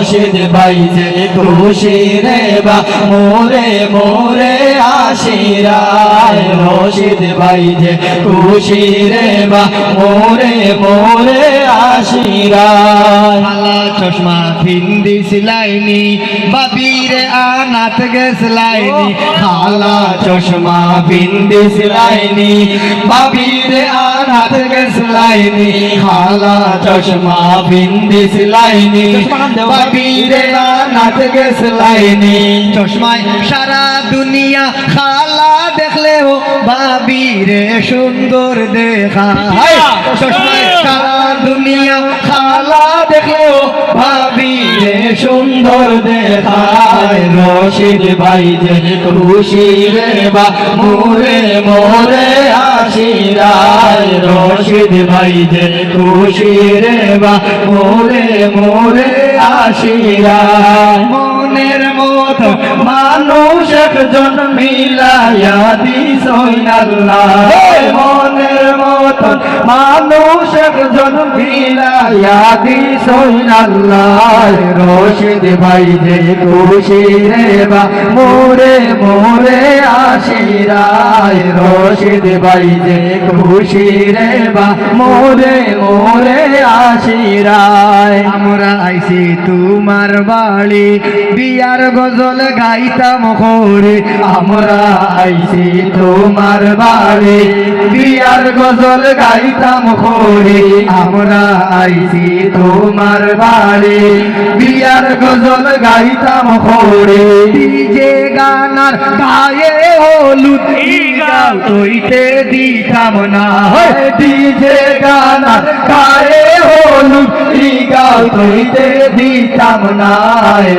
রশিদ ভাই যে খুশি রে বা মোরে মোরে। আশিরায় রশিদ ভাই যে খুশি রে বা মোরে মোরে আশিরায়। চশমা ফিন্দি সিলাইনি বাবিরে আনাত গেসলাইনি। খালা চশমা বিন্দি সিলাইনি বাবিরে আনাত গেসলাইনি। খালা চশমা বিন্দি সিলাইনি বাবিরে আনাত গেসলাইনি। চশমায় সারা দুনিয়া খালা দেখলেও বাবিরে সুন্দর দেখা। সারা দুনিয়া খালা দেখলেও ভাবিরে সুন্দর দেখায় রশিদ ভাই যে খুশি রে বা মোরে মোরে আশিরায় রশিদ ভাই যে খুশি রে বা মোরে মোরে আশিরায় মনের মতো মানুষ একজন মিলাইয়া দিস আল্লাহ মনের মতো মানুষ একজন মিলাইয়া দিস আল্লাহ রশিদ ভাই যে খুশি রে বা মোরে মোরে আশিরায়। রশিদ ভাই যে খুশি রে বা মোরে মোরে আশিরায়। আমরা আইছি তোমার বাড়ি, বিয়ার গজল গাইতাম করে আমরা আইছি তোমার বাড়ি, বিয়ার গজল গাইতাম আমরা তোমার বাড়ি, বিয়ার গজল গাইতাম গানার গায়ে হলুদ তৈতে দিতাম না ডিজে গানা গায়ে তৈতে দিতাম না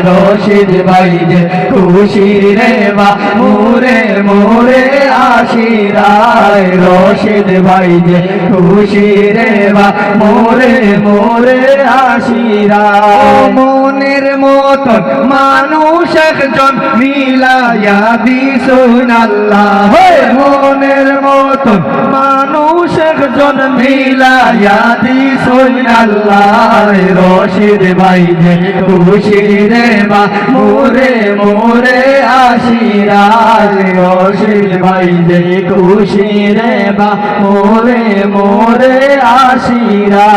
রশিদ ভাই যে খুশি রে বা মোরে মোরে আশিরায় রশিদ ভাই যে খুশি রে বা মোরে মোরে আশিরায় মনের মতন মানুষ একজন মিলাইয়া দিছুন আল্লাহ মনের মতন একজন মিলাইয়া দিছুন আল্লাহ রশিদ খুশি রে বা, মোরে মোরে আশিরাজ রশিদ খুশি রে বা, মোরে মোরে আশিরা